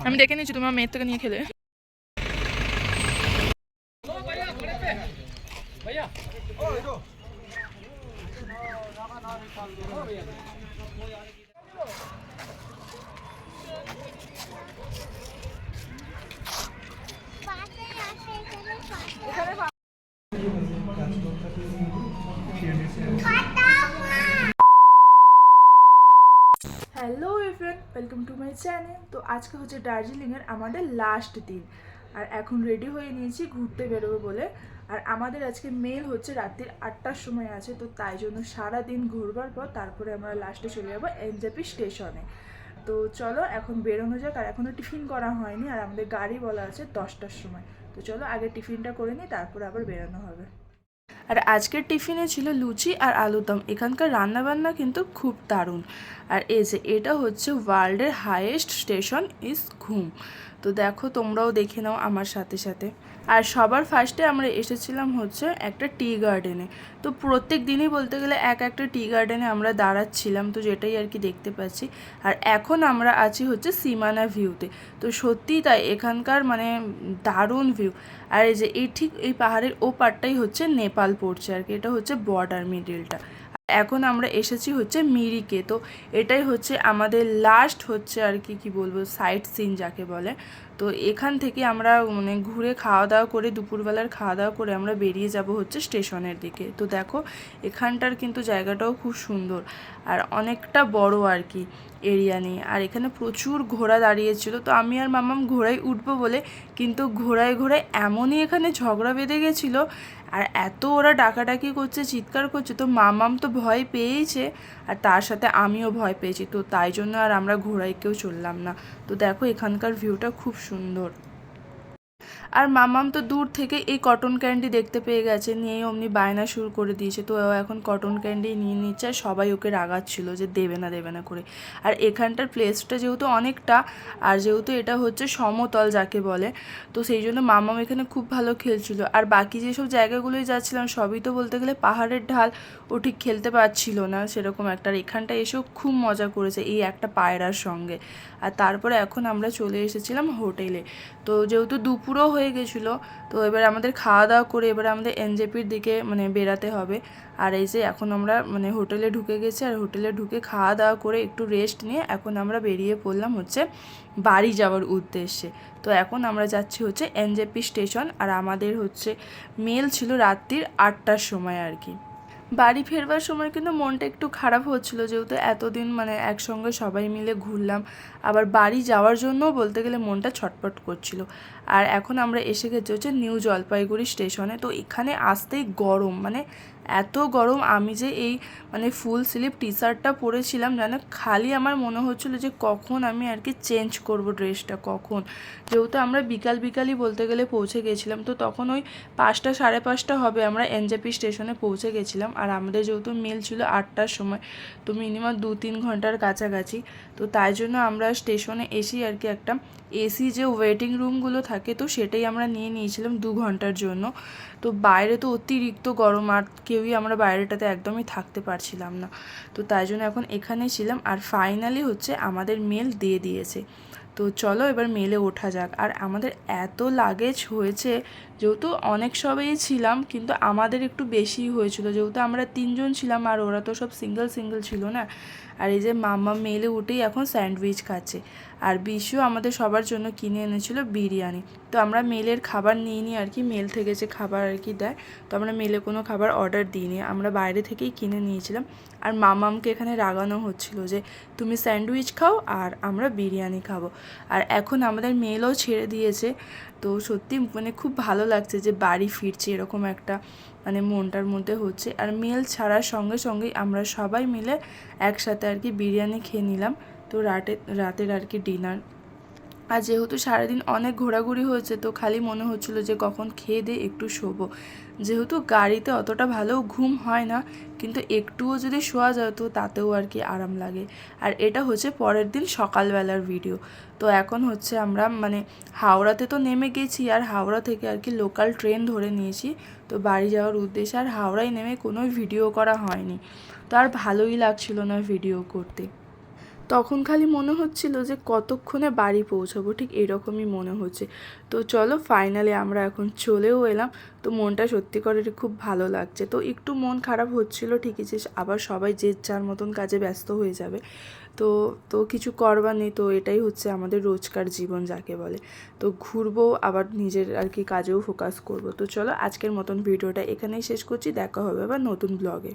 আমি দেখে নিচ্ছি তোমার মেয়ের থেকে নিয়ে খেলে hello everyone welcome to my channel তো আজকে হচ্ছে দার্জিলিংয়ের আমাদের লাস্ট দিন। আর এখন রেডি হয়ে নিয়েছি ঘুরতে বেরোবো বলে। আর আমাদের আজকে মেল হচ্ছে রাত্রির আটটার সময় আছে, তো তাই জন্য সারা দিন ঘুরবার পর তারপরে আমরা লাস্টে চলে যাব এনজেপি স্টেশনে তো চলো এখন বেরোনো যাক, আর এখনও টিফিন করা হয়নি, আর আমাদের গাড়ি বলা আছে দশটার সময়। তো চলো আগে টিফিনটা করে নিই, তারপরে আবার বেরোনো হবে। আর আজকের টিফিনে ছিল লুচি আর আলুদম এখানকার রান্নাবান্না কিন্তু খুব দারুণ। আর এই যে, এটা হচ্ছে ওয়ার্ল্ডের হাইয়েস্ট স্টেশন ইজ ঘুম। তো দেখো, তোমরাও দেখে নাও আমার সাথে সাথে। আর সবার ফার্স্টে আমরা এসেছিলাম হচ্ছে একটা টি গার্ডেনে। তো প্রত্যেক দিনই বলতে গেলে এক একটা টি গার্ডেনে আমরা দাঁড়াচ্ছিলাম, তো যেটাই আর কি দেখতে পাচ্ছি। আর এখন আমরা আছি হচ্ছে সীমানা ভিউতে। তো সত্যিই তাই, এখানকার মানে দারুণ ভিউ। আর এই যে, এই ঠিক এই পাহাড়ের ও পারটাই হচ্ছে নেপাল পড়ছে আর কি, এটা হচ্ছে বর্ডার মিডিলটা এখন আমরা এসেছি হচ্ছে মিরিকে, তো এটাই হচ্ছে আমাদের লাস্ট হচ্ছে আর কি কি বলব সাইট সিন যাকে বলে। তো এখান থেকে আমরা মানে ঘুরে খাওয়া দাওয়া করে, দুপুরবেলার খাওয়া দাওয়া করে আমরা বেরিয়ে যাব হচ্ছে স্টেশনের দিকে। তো দেখো, এখানটার কিন্তু জায়গাটাও খুব সুন্দর আর অনেকটা বড় আর কি এরিয়া নিয়ে। আর এখানে প্রচুর ঘোড়া দাঁড়িয়েছিল, তো আমি আর মামাম ঘোড়ায় উঠবো বলে কিন্তু ঘোড়ায় ঘোড়ায় এমনই এখানে ঝগড়া বেঁধে গেছিল আর এত ওরা ডাকাডাকি করছে, চিৎকার করছে, তো মামাম তো ভয় পেয়েইছে আর তার সাথে আমিও ভয় পেয়েছি। তো তাই জন্য আর আমরা ঘোড়ায় কেউ চললাম না। তো দেখো এখানকার ভিউটা খুব সুন্দর। আর মামাম তো দূর থেকে এই কটন ক্যান্ডি দেখতে পেয়ে গেছে। নিয়েই অমনি বায়না শুরু করে দিয়েছে। তো এখন কটন ক্যান্ডি নিয়ে নিচ্ছে আর সবাই ওকে রাগাচ্ছিল যে দেবে না দেবে না করে। আর এখানটার প্লেসটা যেহেতু অনেকটা, আর যেহেতু এটা হচ্ছে সমতল যাকে বলে, তো সেই জন্য মামাম এখানে খুব ভালো খেলছিল। আর বাকি যেসব জায়গাগুলোয় যাচ্ছিলাম, সবই তো বলতে গেলে পাহাড়ের ঢাল, ও ঠিক খেলতে পারছিল না সেরকম একটা। আর এখানটা এসেও খুব মজা করেছে এই একটা পায়রার সঙ্গে। আর তারপরে এখন আমরা চলে এসেছিলাম হোটেলে। তো যেহেতু দুপুরও হয়ে গেছিল। তো এবার আমাদের খাওয়া দাওয়া করে এবার আমাদের এনজেপির দিকে মানে বেরাতে হবে। আর এই যে এখন আমরা মানে হোটেলে ঢুকে গেছি আর হোটেলে ঢুকে খাওয়া দাওয়া করে একটু রেস্ট নিয়ে এখন আমরা বেরিয়ে পড়লাম হচ্ছে বাড়ি যাওয়ার উদ্দেশ্যে। তো এখন আমরা যাচ্ছি হচ্ছে এনজেপি স্টেশন আর আমাদের হচ্ছে মেল ছিল রাত্রির আটটার সময় আর কি। বাড়ি ফেরবার সময় কিন্তু মনটা একটু খারাপ হচ্ছিল, যেহেতু এতদিন মানে একসঙ্গে সবাই মিলে ঘুরলাম। আবার বাড়ি যাওয়ার জন্যও বলতে গেলে মনটা ছটপট করছিল। আর এখন আমরা এসে গেছি হচ্ছে নিউ জলপাইগুড়ি স্টেশনে। তো এখানে আসতেই গরম মানে এত গরম আমি যে এই মানে ফুল স্লিভ টি শার্টটা পরেছিলাম, যেন খালি আমার মনে হচ্ছিল যে কখন আমি আর কি চেঞ্জ করব ড্রেসটা, কখন? যেহেতু আমরা বিকাল বিকালই বলতে গেলে পৌঁছে গেছিলাম, তো তখন ওই পাঁচটা সাড়ে পাঁচটা হবে আমরা এনজেপি স্টেশনে পৌঁছে গেছিলাম। আর আমাদের যেহেতু মিল ছিল আটটার সময়, তো মিনিমাম দু তিন ঘণ্টার কাছাকাছি। তো তাই জন্য আমরা স্টেশনে এসেই আর কি একটা এসি যে ওয়েটিং রুমগুলো থাকে, তো সেটাই আমরা নিয়ে নিয়েছিলাম দু ঘণ্টার জন্য। তো বাইরে তো অতিরিক্ত গরম, আর কেউই আমরা বাইরেটাতে একদমই থাকতে পারছিলাম না। তো তাই জন্য এখন এখানে ছিলাম, আর ফাইনালি হচ্ছে আমাদের মেল দিয়ে দিয়েছে। তো চলো এবার মেলে ওঠা যাক। আর আমাদের এত লাগেজ হয়েছে যেহেতু অনেক সবাই ছিলাম, কিন্তু আমাদের একটু বেশি হয়েছিল। যেহেতু আমরা তিনজন ছিলাম আর ওরা তো সব সিঙ্গেল সিঙ্গেল ছিল না? আর এই যে মাম্মা মেলে উঠেই এখন স্যান্ডউইচ খাচ্ছে। আর বিশু আমাদের সবার জন্য কিনে এনেছিল বিরিয়ানি। তো আমরা মেলের খাবার নিয়ে নিই আর কি, মেল থেকে যে খাবার আর কি দেয়, তো আমরা মেলে কোনো খাবার অর্ডার দিইনি। আমরা বাইরে থেকেই কিনে নিয়েছিলাম। আর মামামকে এখানে রাগানো হচ্ছিল যে, তুমি স্যান্ডউইচ খাও আর আমরা বিরিয়ানি খাব। আর এখন আমাদের মেলও ছেড়ে দিয়েছে। তো সত্যি মানে খুব ভালো লাগছে যে বাড়ি ফিরছে, এরকম একটা মানে মনটার মধ্যে হচ্ছে। আর মেল ছাড়ার সঙ্গে সঙ্গেই আমরা সবাই মিলে একসাথে আর কি বিরিয়ানি খেয়ে নিলাম। তো রাতে, রাতের আর কি ডিনার আর যেহেতু সারাদিন অনেক ঘোরাঘুরি হয়েছে, তো খালি মনে হচ্ছিল যে কখন খেয়ে দিয়ে একটু শোবো। যেহেতু গাড়িতে অতটা ভালো ঘুম হয় না, কিন্তু একটুও যদি শোয়া যায়, তো তাতেও আর কি আরাম লাগে। আর এটা হচ্ছে পরের দিন সকালবেলার ভিডিও তো এখন হচ্ছে আমরা মানে হাওড়াতে তো নেমে গেছি, আর হাওড়া থেকে আর কি লোকাল ট্রেন ধরে নিয়েছি। তো বাড়ি যাওয়ার উদ্দেশ্যে আর হাওড়ায় নেমে কোনো ভিডিও করা হয়নি। তো আর ভালোই লাগছিল না ভিডিও করতে। তখন খালি মনে হচ্ছিল যে কতক্ষণে বাড়ি পৌঁছাবো, ঠিক এরকমই মনে হচ্ছে। তো চলো ফাইনালি আমরা এখন চলেও এলাম। তো মনটা সত্যি করে খুব ভালো লাগছে। তো একটু মন খারাপ হচ্ছিল, ঠিকই যে আবার সবাই যে যার মতন কাজে ব্যস্ত হয়ে যাবে। তো তো কিছু করবার নেই। তো এটাই হচ্ছে আমাদের রোজকার জীবন যাকে বলে। তো ঘুরবো, আবার নিজের আর কি কাজেও ফোকাস করব। তো চলো আজকের মতন ভিডিওটা এখানেই শেষ করছি। দেখা হবে আবার নতুন ব্লগে